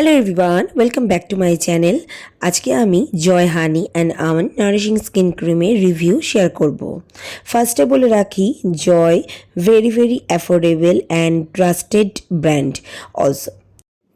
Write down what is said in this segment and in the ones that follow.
Hello everyone welcome back to my channel আজকে আমি Joy honey and আমন nourishing skin ক্রিমের রিভিউ শেয়ার করব। ফার্স্টে বলে রাখি, Joy very very affordable and trusted brand also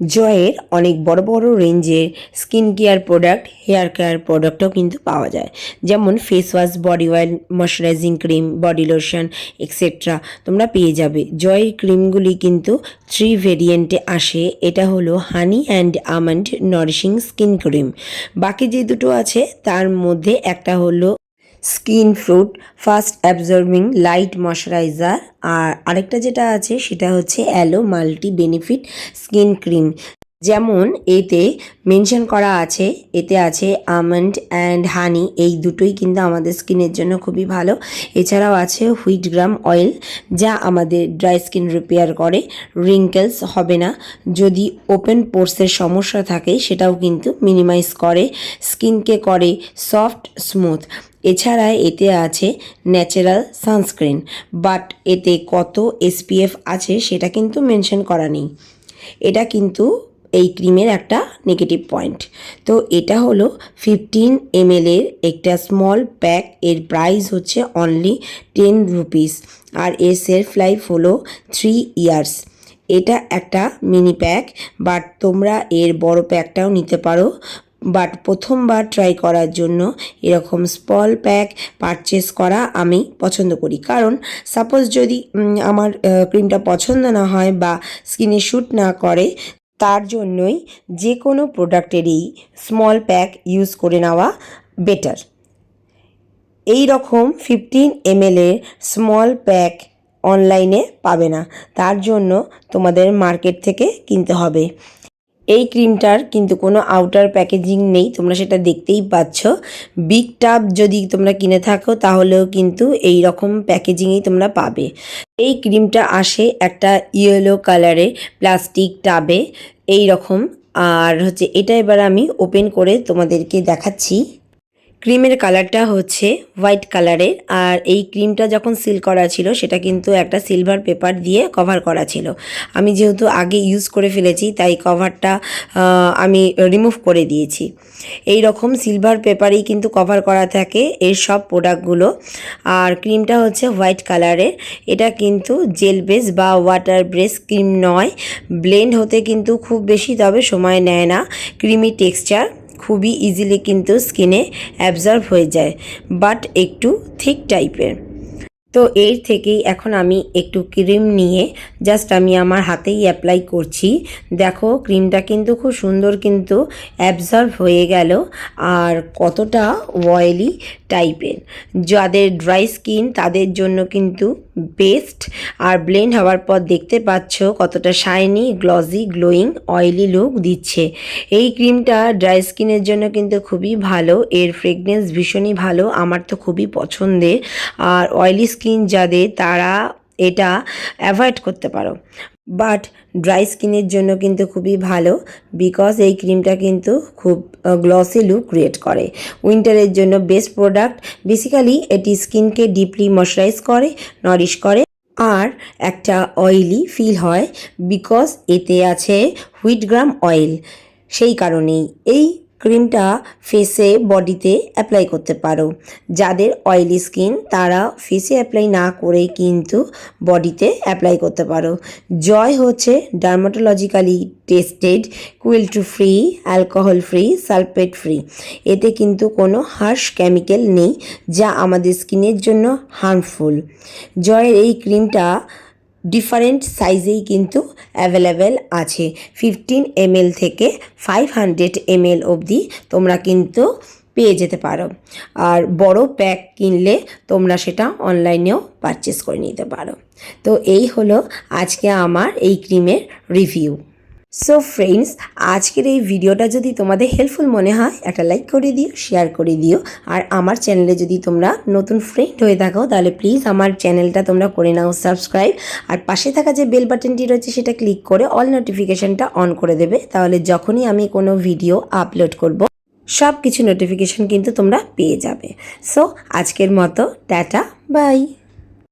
জয়ের অনেক বড় বড় রেঞ্জের skin care product, hair care প্রোডাক্টও কিন্তু পাওয়া যায়। যেমন face wash body oil moisturising cream body lotion etcetera তোমরা পেয়ে যাবে। জয়ের ক্রিমগুলি কিন্তু থ্রি ভেরিয়েন্টে আসে। এটা হলো honey and almond nourishing skin cream বাকি যে দুটো আছে, তার মধ্যে একটা হলো skin fruit, fast absorbing, light moisturiser, আর আরেকটা যেটা আছে সেটা হচ্ছে aloe multi benefit skin cream. যেমন এতে মেনশন করা আছে, এতে আছে আমন্ড অ্যান্ড হানি এই দুটোই কিন্তু আমাদের স্কিনের জন্য খুবই ভালো। এছাড়াও আছে হুইট গ্রাম অয়েল যা আমাদের ড্রাই স্কিন রিপেয়ার করে রিঙ্কেলস হবে না। যদি ওপেন পোর্সের সমস্যা থাকে, সেটাও কিন্তু মিনিমাইজ করে স্কিনকে করে সফট স্মুথ এছাড়া এতে আছে ন্যাচারাল সানস্ক্রিন বাট এতে কত এসপিএফ আছে, সেটা কিন্তু মেনশন করা নেই। এটা কিন্তু এই ক্রিমের একটা নেগেটিভ পয়েন্ট তো এটা হলো ফিফটিন এমএলের একটা স্মল প্যাক এর প্রাইস হচ্ছে অনলি টেন রুপিস আর এর সেলফ লাইফ হলো থ্রি ইয়ার্স এটা একটা মিনি প্যাক বাট তোমরা এর বড় প্যাকটাও নিতে পারো। বাট প্রথমবার ট্রাই করার জন্য এরকম স্পল প্যাক পারচেস করা আমি পছন্দ করি। কারণ সাপোজ যদি আমার ক্রিমটা পছন্দ না হয় বা স্কিনে শ্যুট না করে তার জন্যই যে কোনো প্রোডাক্টেরই স্মল প্যাক ইউজ করে নেওয়া বেটার এই রকম ফিফটিন এম এমএলের স্মল প্যাক অনলাইনে পাবে না। তার জন্য তোমাদের মার্কেট থেকে কিনতে হবে। এই ক্রিমটার কিন্তু কোনো আউটার প্যাকেজিং নেই, তোমরা সেটা দেখতেই পাচ্ছ। বিগ টাব যদি তোমরা কিনে থাকো, তাহলেও কিন্তু এই রকম প্যাকেজিংই তোমরা পাবে। এই ক্রিমটা আসে একটা ইয়েলো কালারের প্লাস্টিক টাবে এই রকম আর হচ্ছে এটা এবার আমি ওপেন করে তোমাদেরকে দেখাচ্ছি। ক্রিমের কালারটা হচ্ছে হোয়াইট কালারের, আর এই ক্রিমটা যখন সিল করা ছিল, সেটা কিন্তু একটা সিলভার পেপার দিয়ে কভার করা ছিল। আমি যেহেতু আগে ইউজ করে ফেলেছি, তাই কভারটা আমি রিমুভ করে দিয়েছি। এই রকম সিলভার পেপারেই কিন্তু কভার করা থাকে এর সব প্রোডাক্টগুলো। আর ক্রিমটা হচ্ছে হোয়াইট কালারের, এটা কিন্তু জেল বেস বা ওয়াটার ব্রেস ক্রিম নয়। ব্লেন্ড হতে কিন্তু খুব বেশি তবে সময় নেয় না। ক্রিমি টেক্সচার খুবই ইজিলি কিন্তু স্কিনে অ্যাবজর্ব হয়ে যায় বাট একটু থিক টাইপের তো এর থেকেই এখন আমি একটু ক্রিম নিয়ে জাস্ট আমি আমার হাতেই অ্যাপ্লাই করছি। দেখো ক্রিমটা কিন্তু খুব সুন্দর কিন্তু অ্যাবজর্ব হয়ে গেল আর কতটা অয়েলি টাইপের যাদের ড্রাই স্কিন তাদের জন্য কিন্তু বেস্ট। আর ব্লেন্ড হওয়ার পর দেখতে পাচ্ছ কতটা shiny glossy glowing, oily look দিচ্ছে। এই ক্রিমটা ড্রাই স্কিনের জন্য কিন্তু খুবই ভালো, এর ফ্রেগনেন্স ভীষণই ভালো, আমার তো খুবই পছন্দের। আর অয়েলি স্কিন যাদের, তারা এটা অ্যাভয়েড করতে পারো। বাট ড্রাই স্কিনের জন্য কিন্তু খুবই ভালো বিকজ এই ক্রিমটা কিন্তু খুব গ্লসি লুক ক্রিয়েট করে। উইন্টারের জন্য বেস্ট প্রোডাক্ট বেসিক্যালি এটি স্কিনকে ডিপলি ময়শ্চারাইজ করে নরিশ করে, আর একটা অয়েলি ফিল হয় বিকজ এতে আছে হুইট গ্রাম অয়েল সেই কারণেই এই ক্রিমটা ফেসে বডিতে অ্যাপ্লাই করতে পারো। যাদের অয়েলি স্কিন তারা ফেসে অ্যাপ্লাই না করেই কিন্তু বডিতে অ্যাপ্লাই করতে পারো। জয় হচ্ছে dermatologically tested cruelty free alcohol free sulphate free এতে কিন্তু কোনো হার্শ কেমিক্যাল নেই যা আমাদের স্কিনের জন্য হার্মফুল জয়ের এই ক্রিমটা ডিফারেন্ট সাইজেই কিন্তু অ্যাভেলেবেল আছে। ফিফটিন এমএল থেকে ফাইভ হান্ড্রেড এম এল অবধি তোমরা কিন্তু পেয়ে যেতে পারো। আর বড় প্যাক কিনলে তোমরা সেটা অনলাইনেও পারচেস করে নিতে পারো। তো এই হলো আজকে আমার এই ক্রিমের রিভিউ সো ফ্রেন্ডস আজকের এই ভিডিওটা যদি তোমাদের হেল্পফুল মনে হয়, একটা লাইক করে দিও শেয়ার করে দিও। আর আমার চ্যানেলে যদি তোমরা নতুন ফ্রেন্ড হয়ে থাকো, তাহলে প্লিজ আমার চ্যানেলটা তোমরা করে নাও সাবস্ক্রাইব আর পাশে থাকা যে বেল বাটনটি রয়েছে, সেটা ক্লিক করে অল নোটিফিকেশানটা অন করে দেবে। তাহলে যখনই আমি কোনো ভিডিও আপলোড করব সব কিছু নোটিফিকেশান কিন্তু তোমরা পেয়ে যাবে। সো আজকের মতো, টাটা বাই